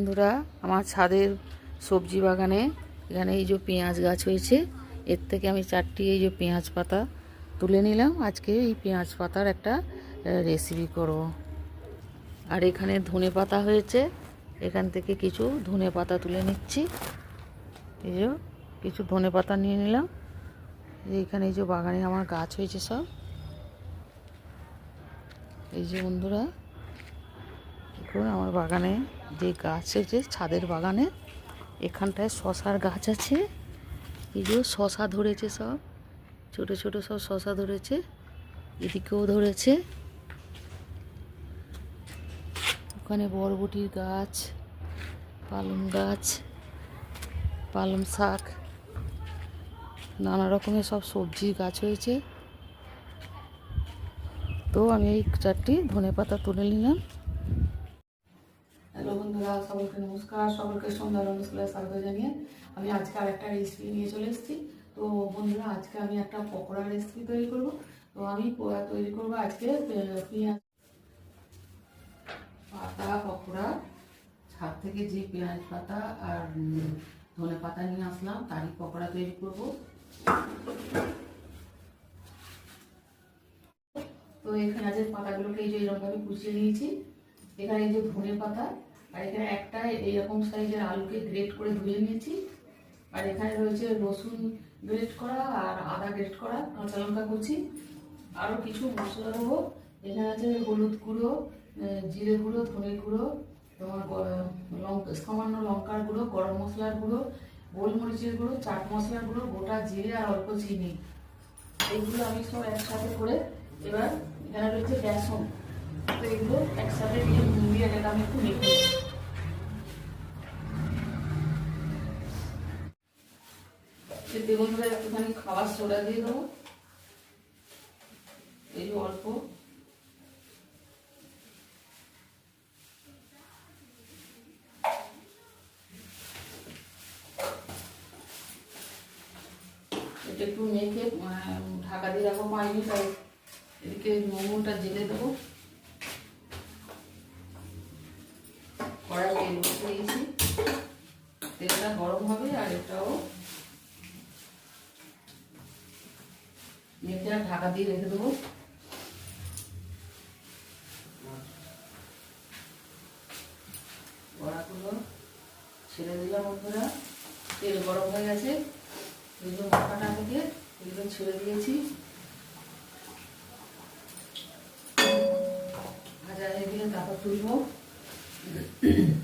বন্ধুরা, আমার ছাদের সবজি বাগানে এখানে এই যে পেঁয়াজ গাছ হয়েছে, এর থেকে আমি চারটি এই যে পেঁয়াজ পাতা তুলে নিলাম। আজকে এই পেঁয়াজ পাতার একটা রেসিপি করব। আর এখানে ধনে পাতা হয়েছে, এখান থেকে কিছু ধনে পাতা তুলে নিচ্ছি। এই যে কিছু ধনে পাতা নিয়ে নিলাম। এইখানে এই যে বাগানে আমার গাছ হয়েছে সব। এই যে বন্ধুরা, দেখুন আমার বাগানে যে গাছ হয়েছে ছাদের বাগানে এখানটায় শশার গাছ আছে। এই যে শশা ধরেছে সব। ছোট ছোট সব শশা ধরেছে। এদিকেও ধরেছে। ওখানে বরবটির গাছ, পালং গাছ, পালং শাক, নানা রকমের সব সবজির গাছ হয়েছে। তো আমি এই চারটি ধনে পাতা তুলে নিলাম। হ্যালো বন্ধুরা সকলকে নমস্কার সকলকে সন্ধ্যা স্কুলে স্বাগত জানিয়ে আমি আজকে আরেকটা রেসিপি নিয়ে চলে এসেছি। তো বন্ধুরা, আজকে আমি একটা পকোড়া রেসিপি তৈরি করব। তো আমি তৈরি করব আজকে পেঁয়াজ, পাতা, পকোড়া, ছাদ থেকে যে পেঁয়াজ পাতা আর ধনে পাতা নিয়ে আসলাম, তারই পকোড়া তৈরি করব। তো এই পেঁয়াজের পাতাগুলোকে এই যে এরকমভাবে কুচিয়ে নিয়েছি, এখানে এই যে ধনে পাতা আর এখানে একটা এইরকম সাইজের আলুকে গ্রেট করে ধুয়ে নিয়েছি। আর এখানে রয়েছে রসুন গ্রেট করা আর আদা গ্রেট করা, কাঁচা লঙ্কা কুচি আরও কিছু মশলা দেবো। এখানে আছে হলুদ গুঁড়ো জিরে গুঁড়ো, ধনে গুঁড়ো, তোমার লঙ্কা, সামান্য লঙ্কার গুঁড়ো, গরম মশলার গুঁড়ো, গোলমরিচের গুঁড়ো, চাট মশলার গুঁড়ো, গোটা জিরে আর অল্প চিনি। এইগুলো আমি সব একসাথে করে এবার এখানে রয়েছে বেসন। একটু মেখে খাবার সোডা দিয়ে দেবো এই একটু মেখে ঢাকা দিয়ে রাখব পাঁচ আর এদিকে মোমোটা জেলে দেবো কড়াই তেল বসে দিয়েছি। তেলটা গরম হবে আর এটাও আর ঢাকা দিয়ে রেখে দেবো। বড়াগুলো ছেড়ে দিলাম বন্ধুরা। তেল গরম হয়ে গেছে। এগুলো মাখাটা থেকে এগুলো ছেড়ে দিয়েছি। ভাজা হয়ে গেলে তারপর তুলবো। Mm-hmm.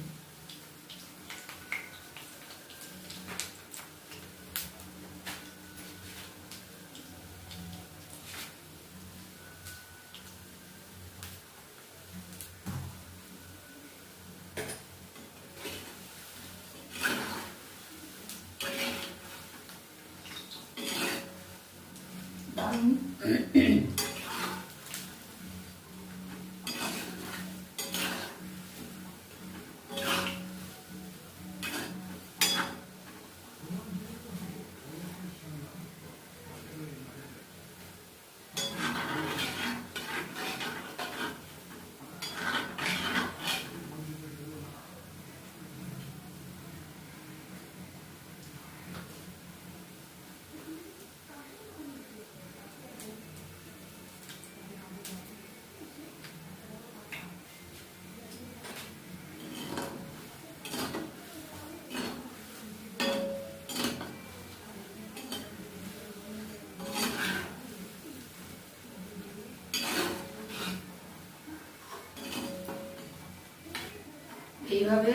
এইভাবে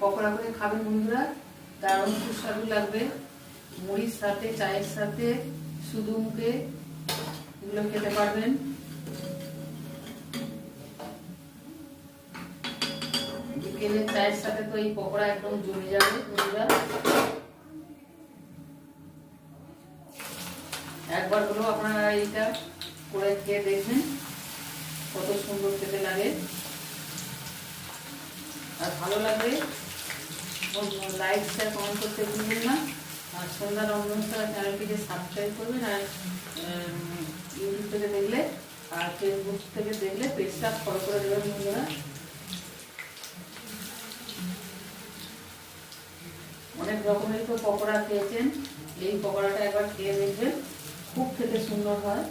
পকোড়া করে খাবেন বন্ধুরা? দারুণ সুস্বাদু লাগবে। মুড়ির সাথে, চায়ের সাথে, শুধু মুখে এগুলো খেতে পারবেন। বিকেলের চায়ের সাথে তো এই পকোড়া একদম জমে যাবে বন্ধুরা। একবার হলেও আপনারা এইটা করে খেয়ে দেখবেন কত সুন্দর খেতে লাগে। আর ভালো লাগবে। লাইক শেয়ার কমেন্ট করতে ভুলবেন না। আর সন্ধ্যা রমনসার চ্যানেলটিকে সাবস্ক্রাইব করবেন আর ইউটিউব থেকে দেখলে আর ফেসবুক থেকে দেখলে পেজটা ফলো করে দেবেন বন্ধুরা। অনেক রকমের তো পকোড়া খেয়েছেন। এই পকোড়াটা একবার খেয়ে দেখবেন। খুব খেতে সুন্দর হয়।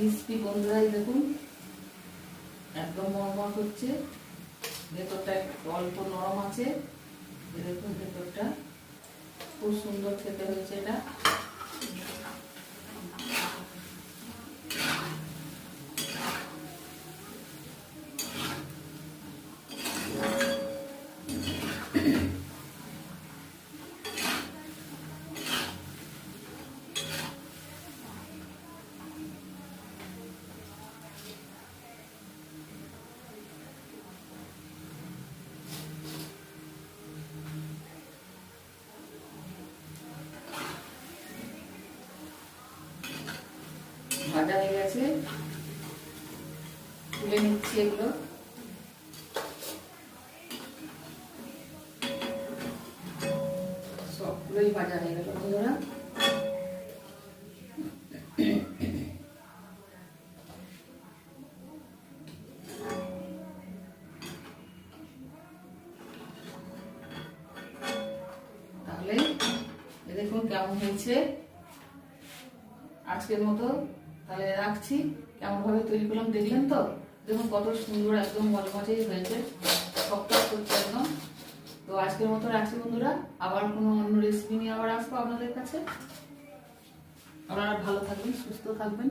ক্রিস্পি বন্ধুরাই দেখুন। একদম মরমর হচ্ছে। ভেতরটা অল্প নরম আছে। দেখুন ভেতরটা। খুব সুন্দর খেতে হয়েছে এটা। ভাজা হয়ে গেছে। তুলে নিচ্ছি এগুলো। সবগুলোই ভাজা হয়ে গেল বন্ধুরা। কেমন হয়েছে। আজকের মতো তাহলে রাখছি। কেমনভাবে তৈরি করলাম দেখলেন তো? দেখুন কত সুন্দর একদম মজমজেই হয়েছে। সপ্তাহ করছে একদম। তো আজকের মতো রাখছি বন্ধুরা। আবার কোনো অন্য রেসিপি নিয়ে আবার আসব আপনাদের কাছে। আপনারা ভালো থাকবেন, সুস্থ থাকবেন।